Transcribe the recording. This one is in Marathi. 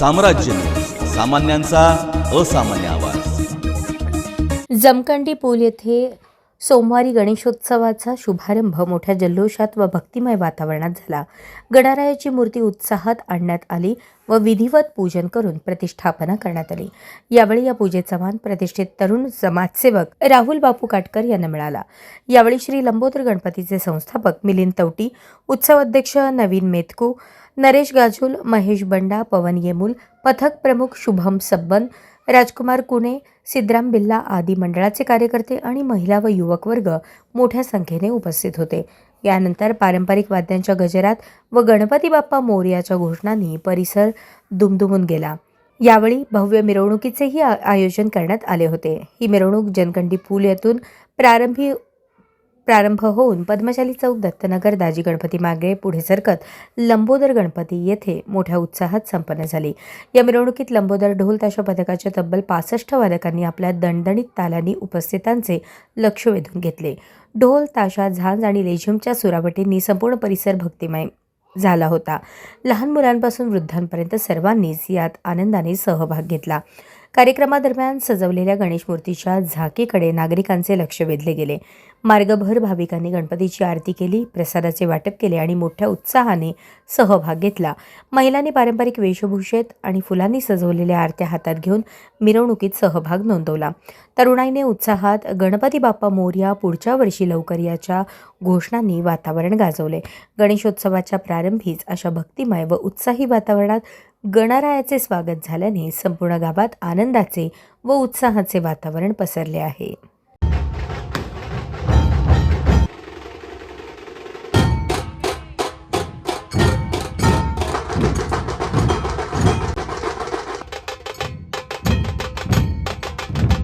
साम्राज्य. सामान्यांचा असामान्य आवाज. जमखंडी पूल येथे सोमवारी गणेशोत्सवाचा शुभारंभ मोठ्या जल्लोषात व भक्तिमय वातावरणात झाला. गणरायाची मूर्ती उत्साहात आणण्यात आली व विधिवत पूजन करून प्रतिष्ठापना करण्यात आली. यावेळी या पूजेचा मान प्रतिष्ठित तरुण समाजसेवक राहुल बापू काटकर यांना मिळाला. यावेळी श्री लंबोदर गणपतीचे संस्थापक मिलिंद तवटी उत्सवाध्यक्ष नवीन मेतकू नरेश गाजूल महेश बंडा पवन येमूल पथक प्रमुख शुभम सब्बन राजकुमार कुणे सिद्धराम बिल्ला आदी मंडळाचे कार्यकर्ते आणि महिला व युवक वर्ग मोठ्या संख्येने उपस्थित होते. यानंतर पारंपरिक वाद्यांच्या गजरात व गणपती बाप्पा मोर्याच्या घोषणांनी परिसर दुमदुमून गेला. यावेळी भव्य मिरवणुकीचेही आयोजन करण्यात आले होते. ही मिरवणूक जनकंडी पूल येथून प्रारंभी प्रारंभ होऊन पद्मशाली चौक दत्तनगर दाजी गणपती मागे पुढे सरकत लंबोदर गणपती येथे मोठ्या उत्साहात संपन्न झाली. या मिरवणुकीत लंबोदर ढोल ताशा पथकाच्या तब्बल पासष्ट वादकांनी आपल्या दणदणीत तालांनी उपस्थितांचे लक्ष वेधून घेतले. ढोल ताशा झांज आणि लेझिमच्या सुरावटींनी संपूर्ण परिसर भक्तिमय झाला होता. लहान मुलांपासून वृद्धांपर्यंत सर्वांनीच यात आनंदाने सहभाग घेतला. कार्यक्रमादरम्यान सजवलेल्या गणेश मूर्तीच्या झाकीकडे नागरिकांचे लक्ष वेधले गेले. मार्गभर भाविकांनी गणपतीची आरती केली प्रसादाचे वाटप केले आणि मोठ्या उत्साहाने सहभाग घेतला. महिलांनी पारंपरिक वेशभूषेत आणि फुलांनी सजवलेल्या आरत्या हातात घेऊन मिरवणुकीत सहभाग नोंदवला. तरुणाईने उत्साहात गणपती बाप्पा मोर्या पुढच्या वर्षी लवकर याच्या घोषणांनी वातावरण गाजवले. गणेशोत्सवाच्या प्रारंभीच अशा भक्तिमय व उत्साही वातावरणात गणरायाचे स्वागत झाल्याने संपूर्ण गावात आनंदाचे व उत्साहाचे वातावरण पसरले आहे.